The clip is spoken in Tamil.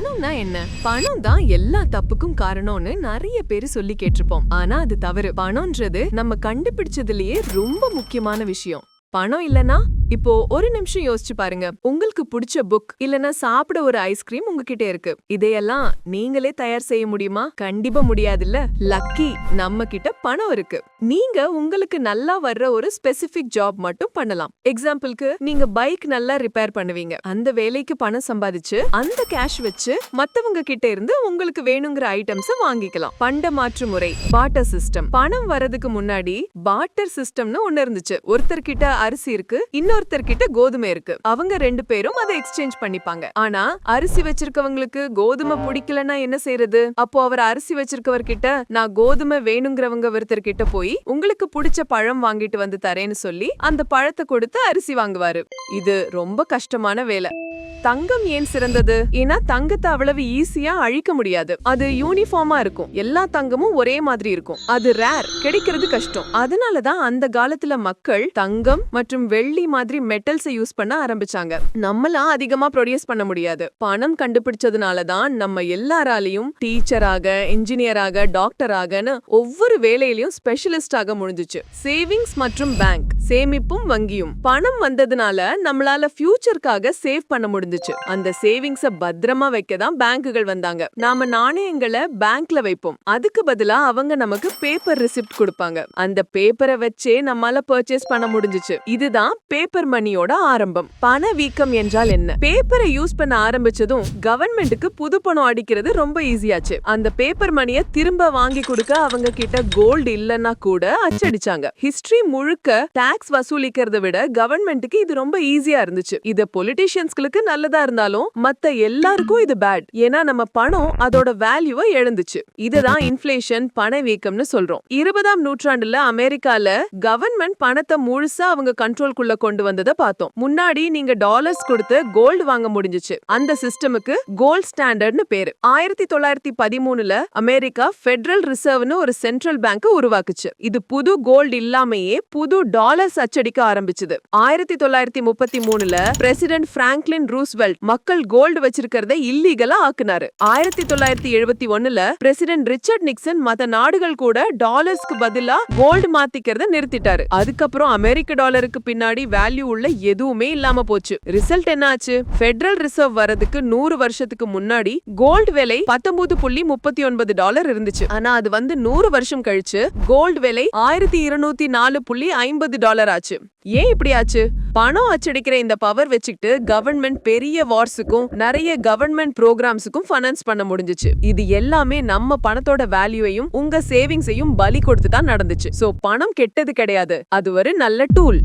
பணம்னா என்ன? பணம் தான் எல்லா தப்புக்கும் காரணம்னு நிறைய பேரு சொல்லி கேட்டிருப்போம். ஆனா அது தவறு. பணம்ன்றது நம்ம கண்டுபிடிச்சதுலயே ரொம்ப முக்கியமான விஷயம். பணம் இல்லனா இப்போ ஒரு நிமிஷம் யோசிச்சு பாருங்க. உங்களுக்கு பிடிச்ச புக் இல்லனா சாப்பிட ஒரு ஐஸ்கிரீம் உங்ககிட்ட இருக்கு. இதையெல்லாம் நீங்களே தயார் செய்ய முடியுமா? கண்டிப்பா முடியாதுல்ல. லக்கி நம்ம கிட்ட பணம் இருக்கு. நீங்க உங்களுக்கு நல்லா வர்ற ஒரு ஸ்பெசிபிக் ஜாப் மட்டும் பண்ணலாம். எக்ஸாம்பிளுக்கு நீங்க பைக் நல்லா ரிப்பேர் பண்ணுவீங்க. அந்த வேலைக்கு பணம் சம்பாதிச்சு அந்த கேஷ் வச்சு மத்தவங்க கிட்ட இருந்து உங்களுக்கு வேணுங்கிற ஐட்டம்ஸ் வாங்கிக்கலாம். பண்ட மாற்று முறை பாட்டர் சிஸ்டம் பணம் வரதுக்கு முன்னாடி பாட்டர் சிஸ்டம்னு ஒண்ணு இருந்துச்சு. ஒருத்தர் கிட்ட அரிசி இருக்கு இன்னொரு கிட்ட கோதுமை இருக்கு. அவங்க ரெண்டு பேரும் அதை எக்ஸ்சேஞ்ச் பண்ணிப்பாங்க. ஆனா அரிசி வச்சிருக்கவங்களுக்கு கோதுமை பிடிக்கலன்னா என்ன செய்யறது அப்போ அவர் அரிசி வச்சிருக்கவர் கிட்ட நான் கோதுமை வேணுங்கிறவங்க ஒருத்தர் கிட்ட போய் உங்களுக்கு பிடிச்ச பழம் வாங்கிட்டு வந்து தரேன்னு சொல்லி அந்த பழத்தை கொடுத்து அரிசி வாங்குவாரு. இது ரொம்ப கஷ்டமான வேலை. தங்கம் ஏன் சிறந்தது? ஏன்னா தங்கத்தை அவ்வளவு ஈஸியா அழிக்க முடியாது. அது யூனிஃபார்மா இருக்கும். எல்லா தங்கமும் ஒரே மாதிரி இருக்கும். அது ரேர் கிடைக்கிறது கஷ்டம். அதனாலதான் அந்த காலத்துல மக்கள் தங்கம் மற்றும் வெள்ளி மாதிரி மெட்டல்ஸை யூஸ் பண்ண ஆரம்பிச்சாங்க. நம்மளாம் அதிகமா ப்ரொடியூஸ் பண்ண முடியாது. பணம் கண்டுபிடிச்சதுனால தான் நம்ம எல்லாராலையும் டீச்சராக இன்ஜினியராக டாக்டராகன்னு ஒவ்வொரு வேலையிலயும் ஸ்பெஷலிஸ்டாக முடிஞ்சிச்சு. முடிஞ்சுச்சு சேவிங்ஸ் மற்றும் பேங்க் சேமிப்பும் வங்கியும். பணம் வந்ததுனால நம்மளால ஃபியூச்சர்க்காக சேவ் பண்ண முடிஞ்சுச்சு. அந்த சேவிங்ஸ பத்திரமா வைக்க தான் பேங்குகள் வந்தாங்க. நாம நாணயங்களை பேங்க்ல வைப்போம். அதுக்கு பதிலா அவங்க நமக்கு பேப்பர் ரிசிப்ட் கொடுப்பாங்க. அந்த பேப்பரை வச்சே நம்மால பர்ச்சேஸ் பண்ண முடிஞ்சுச்சு. இதுதான் பேப்பர் மணியோட ஆரம்பம். பண வீக்கம் என்றால் என்ன? பேப்பரை யூஸ் பண்ண ஆரம்பிச்சதும் கவர்மெண்ட்டுக்கு புது பணம் அடிக்கிறது ரொம்ப ஈஸியாச்சு. அந்த பேப்பர் மணியை திரும்ப வாங்கி கொடுக்க அவங்க கிட்ட கோல்டு இல்லைன்னா கூட அச்சடிச்சாங்க. ஹிஸ்டரி முழுக்க டாக்ஸ் வசூலிக்கிறத விட கவர்மெண்ட்டுக்கு இது ரொம்ப ஈஸியா இருந்துச்சு. இது பொலிட்டிஷியன்ஸ்களுக்கு நல்லதா இருந்தாலும் மத்த எல்லாருக்கும் இது பேட் ஏன்னா நம்ம பணம் அதோட வேல்யூவை இழந்துச்சு இதுதான் இன்ஃப்ளேஷன் பணவீக்கம்னு சொல்றோம். இருபதாம் நூற்றாண்டுல அமெரிக்கால கவர்மெண்ட் பணத்தை முழுசா அவங்க கண்ட்ரோல்குள்ள கொண்டு வந்ததை பார்த்தோம். முன்னாடி நீங்க டாலர்ஸ் கொடுத்து கோல்டு வாங்க முடிஞ்சுச்சு. அந்த சிஸ்டமுக்கு கோல்ட் ஸ்டாண்டர்ட்னு பேரு. ஆயிரத்தி தொள்ளாயிரத்தி பதிமூணுல அமெரிக்கா ஃபெடரல் ரிசர்வ்னு ஒரு சென்ட்ரல் பேங்க் உருவாக்குச்சு. இது புது கோல்டு இல்லாமயே புது டாலர்ஸ் அச்சடிக்க ஆரம்பிச்சது. ஆயிரத்தி தொள்ளாயிரத்தி முப்பத்தி மூணுல பிரசிடென்ட் பிராங்க்லின் ரூஸ்வெல்ட் மக்கள் கோல்டு வச்சிருக்கிறத இல்லீகலா ஆக்குனாரு. ஆயிரத்தி தொள்ளாயிரத்தி எழுபத்தி ஒண்ணுல பிரசிடென்ட் ரிச்சர்ட் நிக்சன் மத்த நாடுகள் கூட டாலர்ஸ்க்கு பதிலா கோல்டு மாத்திக்கிறத நிறுத்திட்டாரு. அதுக்கப்புறம் அமெரிக்க டாலருக்கு பின்னாடி வேல்யூ உள்ள எதுவுமே இல்லாம போச்சு. ரிசல்ட் என்னாச்சு? பெட்ரல் ரிசர்வ் வரதுக்கு நூறு வருஷத்துக்கு முன்னாடி கோல்டு விலை பத்தொன்பது புள்ளி முப்பத்தி ஒன்பது டாலர் இருந்துச்சு. ஆனா அது வந்து நூறு வருஷம் கழிச்சு கோல்டு விலை ஆயிரத்தி இருநூத்தி நாலு புள்ளி ஐம்பது டாலர் டாலர் ஆச்சு ஏன் இப்படி ஆச்சு? பணம் அச்சடிக்கிற இந்த பவர் வச்சுக்கிட்டு கவர்மெண்ட் பெரிய வார்ஸுக்கும் நிறைய கவர்மெண்ட் ப்ரோக்ராம்ஸுக்கும் ஃபைனான்ஸ் பண்ண முடிஞ்சுச்சு. இது எல்லாமே நம்ம பணத்தோட வேல்யூவையும் உங்க சேவிங்ஸையும் பலி கொடுத்து தான் நடந்துச்சு. சோ பணம் கெட்டது கிடையாது. அது ஒரு நல்ல டூல்